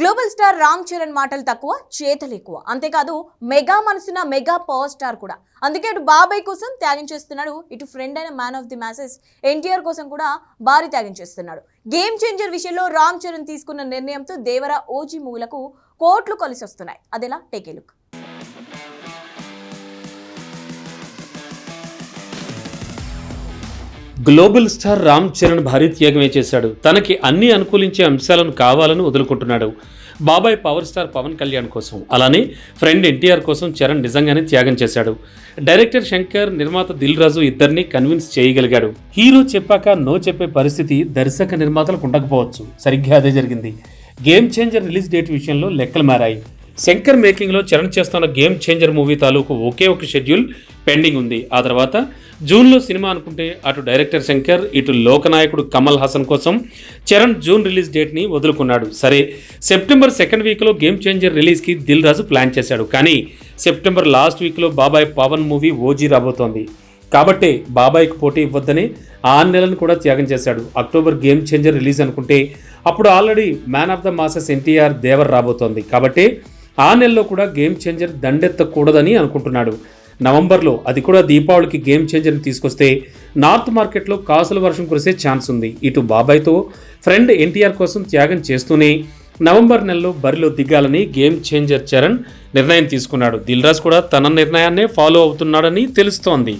Global star Ram Charan మాటలు తక్కువ చేతలు ఎక్కువ. అంతేకాదు మెగా మనసున మెగా పవర్ స్టార్ కూడా. అందుకే ఇటు బాబాయ్ కోసం త్యాగం చేస్తున్నాడు ఇటు ఫ్రెండ్ అయిన man of the masses NTR కోసం కూడా భారీ త్యాగం చేస్తున్నాడు. గేమ్ చేంజర్ విషయంలో రామ్ చరణ్ తీసుకున్న నిర్ణయంతో దేవర ఓజీ మూవీలకు కోట్లు కలిసి వస్తున్నాయి అదెలా take a look global star Ram Charan భారీ త్యాగమే చేశాడు. తనకి అన్ని అనుకూలించే అంశాలను కావాలని వదులుకుంటున్నాడు. బాబాయ్ పవర్ స్టార్ పవన్ కళ్యాణ్ కోసం. అలానే ఫ్రెండ్ ఎన్టీఆర్ కోసం చరణ్ నిజంగానే త్యాగం చేశాడు. డైరెక్టర్ శంకర్ నిర్మాత దిల్ రాజు ఇద్దరిని కన్విన్స్ చేయగలిగాడు. హీరో చెప్పాక నో చెప్పే పరిస్థితి దర్శక నిర్మాతలకు ఉండకపోవచ్చు. సరిగ్గా అదే జరిగింది. గేమ్ చేంజర్ రిలీజ్ డేట్ విషయంలో లెక్కలు మారాయి. శంకర్ మేకింగ్లో చరణ్ చేస్తున్న గేమ్ చేంజర్ మూవీ తాలూకు ఒకే ఒక షెడ్యూల్ పెండింగ్ ఉంది. ఆ తర్వాత జూన్లో సినిమా అనుకుంటే అటు డైరెక్టర్ శంకర్ ఇటు లోకనాయకుడు కమల్ హాసన్ కోసం చరణ్ జూన్ రిలీజ్ డేట్ని వదులుకున్నాడు. సరే సెప్టెంబర్ సెకండ్ వీక్లో గేమ్ చేంజర్ రిలీజ్కి దిల్ రాజు ప్లాన్ చేశాడు. కానీ సెప్టెంబర్ లాస్ట్ వీక్లో బాబాయ్ పవన్ మూవీ ఓజీ రాబోతోంది. కాబట్టే బాబాయ్కి పోటీ ఇవ్వద్దని ఆ నెలను కూడా త్యాగం చేశాడు. అక్టోబర్ గేమ్ చేంజర్ రిలీజ్ అనుకుంటే అప్పుడు already man of the masses NTR Devara రాబోతోంది. కాబట్టి ఆ నెలలో కూడా గేమ్ చేంజర్ దండెత్తకూడదని అనుకుంటున్నాడు. నవంబర్లో అది కూడా దీపావళికి గేమ్ చేంజర్ని తీసుకొస్తే నార్త్ మార్కెట్లో కాసుల వర్షం కురిసే ఛాన్స్ ఉంది. ఇటు బాబాయ్తో ఫ్రెండ్ ఎన్టీఆర్ కోసం త్యాగం చేస్తూనే నవంబర్ నెలలో బరిలో దిగాలని గేమ్ చేంజర్ చరణ్ నిర్ణయం తీసుకున్నాడు. దిల్రాజ్ కూడా తన నిర్ణయాన్నే ఫాలో అవుతున్నాడని తెలుస్తోంది.